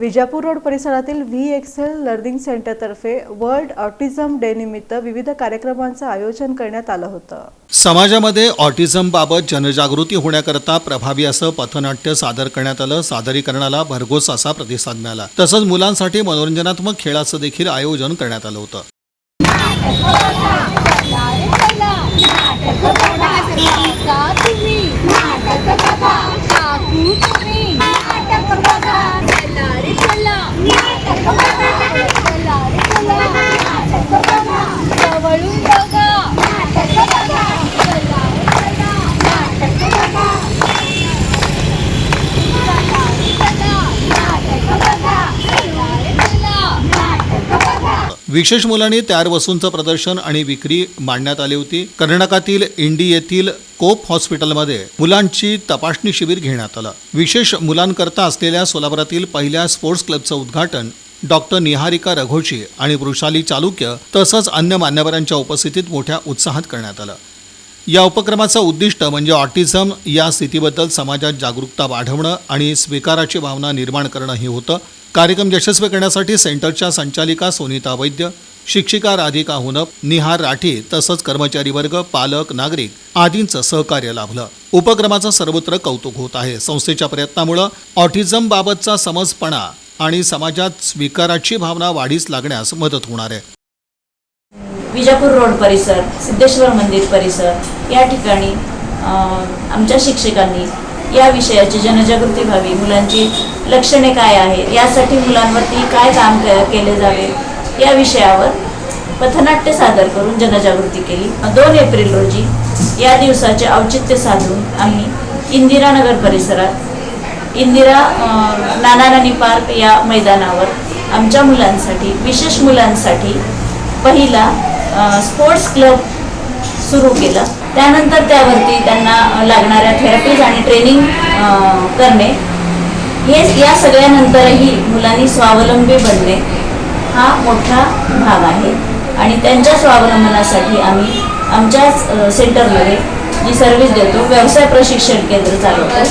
Vijapur road परिसरातील V Excel learning सेंटरतर्फे world autism day निमित्त विविध कार्यक्रमांचं आयोजन करण्यात आलं होतं. समाजामध्ये ऑटिझमबाबत जनजागृती होण्याकरता प्रभावी असं पथनाट्य सादर करण्यात आलं. सादरीकरणाला भरघोस असा प्रतिसाद मिळाला. तसंच मुलांसाठी मनोरंजनात्मक खेळाचं देखील आयोजन करण्यात आलं होतं. विशेष मुलांनी तयार वस्तूंचं प्रदर्शन आणि विक्री मांडण्यात आली होती. कर्नाटकातील इंडी येथील कोप हॉस्पिटलमध्ये मुलांची तपासणी शिबिर घेण्यात आलं. विशेष मुलांकरता असलेल्या सोलापुरातील पहिल्या स्पोर्ट्स क्लबचं उद्घाटन डॉक्टर निहारिका रघोशी आणि वृषाली चालुक्य तसंच अन्य मान्यवरांच्या उपस्थितीत मोठ्या उत्साहात करण्यात आलं. या उपक्रमाचं उद्दिष्ट म्हणजे ऑटिझम या स्थितीबद्दल समाजात जागरूकता वाढवणं आणि स्वीकाराची भावना निर्माण करणं हे होतं. कार्यक्रम यशस्वी करण्यासाठी सेंटरच्या संचालिका सोनिता वैद्य शिक्षिका राधिका हुनप निहार राठी तसंच कर्मचारी वर्ग पालक नागरिक आदींचं सहकार्य लाभलं. उपक्रमाचं सर्वत्र कौतुक होत आहे. संस्थेच्या प्रयत्नामुळं ऑटिझमबाबतचा समजपणा आणि समाजात स्वीकाराची भावना वाढीस लागण्यास मदत होणार आहे. विजापूर रोड परिसर सिद्धेश्वर मंदिर परिसर या ठिकाणी आमच्या शिक्षकांनी या विषयाची जनजागृती व्हावी. मुलांची लक्षणे काय आहेत? यासाठी मुलांवरती काय काम के- केले जावे? या विषयावर पथनाट्य सादर करून जनजागृती केली. दोन एप्रिल रोजी या दिवसाचे औचित्य साधून आम्ही इंदिरानगर परिसरात इंदिरा नाना राणी पार्क या मैदानावर आमच्या मुलांसाठी विशेष मुलांसाठी पहिला स्पोर्ट्स क्लब सुरू केलं. त्यानंतर त्यावरती त्यांना लागणाऱ्या थेरपीज आणि ट्रेनिंग करणे. हे या सगळ्यानंतरही मुलांनी स्वावलंबी बनणे हा मोठा भाग आहे. आणि त्यांच्या स्वावलंबनासाठी आम्ही आमच्याच सेंटरमध्ये जी सर्व्हिस देतो व्यवसाय प्रशिक्षण केंद्र चालवतो.